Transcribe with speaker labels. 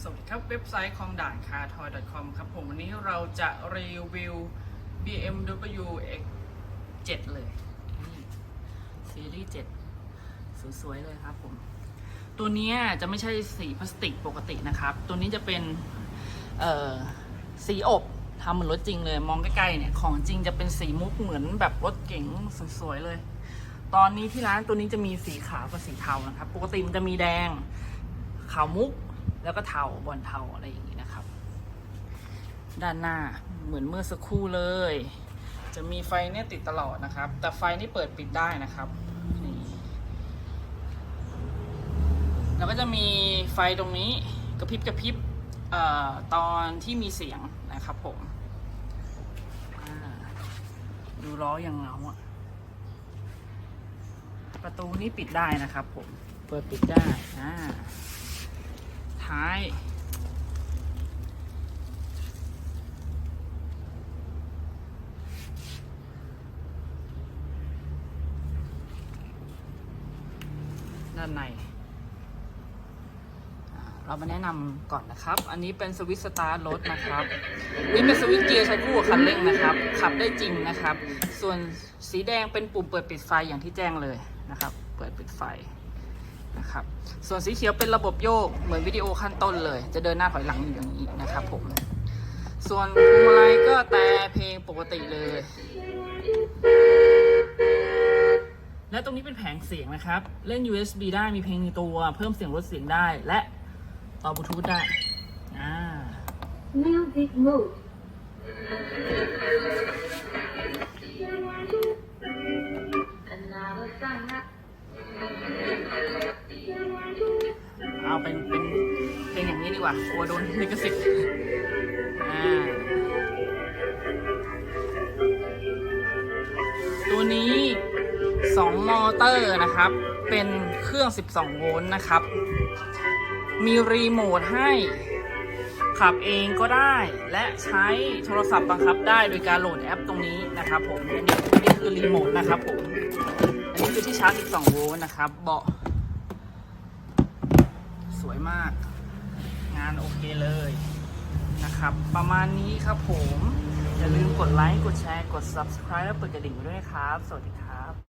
Speaker 1: สวัสดีครับเว็บไซต์ของด่านคาทอย .com ครับผมวันนี้เราจะรีวิว BMW X7 เลยนี่ซีรีส์7สวยๆเลยครับผม ตัวนี้จะไม่ใช่สีพลาสติกปกตินะครับ ตัวนี้จะเป็นสีอบทำเหมือนรถจริงเลย มองใกล้ๆเนี่ย ของจริงจะเป็นสีมุกเหมือนแบบรถเก๋งสวยๆเลย ตอนนี้ที่ร้านตัวนี้จะมีสีขาวกับสีเทานะครับ ปกติมันจะมีแดง ขาวมุก แล้วก็เทาบอลเทาอะไรอย่างนี้นะครับ ด้านหน้าเหมือนเมื่อสักครู่เลย จะมีไฟเนี่ยติดตลอดนะครับ แต่ไฟนี่เปิดปิดได้นะครับนี่แล้วก็จะมีไฟตรงนี้กระพริบกระพริบเอ่อตอนที่มีเสียงนะครับผมดูล้อยังเงาอะ ประตูนี้ปิดได้นะครับผม เปิดปิดได้อ่าท้าย ด้านใน เรามาแนะนำก่อนนะครับ อันนี้เป็นสวิตสตาร์รถนะครับ นี่เป็นสวิตเกียร์ใช้คู่กับคันเร่งนะครับ ขับได้จริงนะครับ ส่วนสีแดงเป็นปุ่มเปิดปิดไฟอย่างที่แจ้งเลยนะครับ เปิดปิดไฟนะครับ ส่วนสีเขียวเป็นระบบโยกเหมือนวิดีโอขั้นต้นเลย จะเดินหน้าถอยหลังอยู่อย่างนี้นะครับผม ส่วนพวงมาลัยก็แต่เพลงปกติเลย และตรงนี้เป็นแผงเสียงนะครับ เล่น USB ได้มีเพลงในตัว เพิ่มเสียงลดเสียงได้ และ ต่อบลูทูธได้อ่า
Speaker 2: Music mode.
Speaker 1: เอาเป็นเป็นเป็นอย่างนี้ดีกว่ากลัวโดนลิขสิทธิ์อ่าตัวนี้ 2 มอเตอร์นะครับ เป็นเครื่อง 12 โวลต์นะครับ มีรีโมทให้ ขับเองก็ได้ และใช้โทรศัพท์บังคับได้โดยการโหลดแอปตรงนี้นะครับผม อันนี้อันนี้คือรีโมทนะครับผม อันนี้คือที่ชาร์จ 12 โวลต์นะครับ เบาะ สวยมาก งานโอเคเลยนะครับ ประมาณนี้ครับผม อย่าลืมกดไลค์ กดแชร์ กด subscribe และเปิดกระดิ่งด้วยนะครับ สวัสดีครับ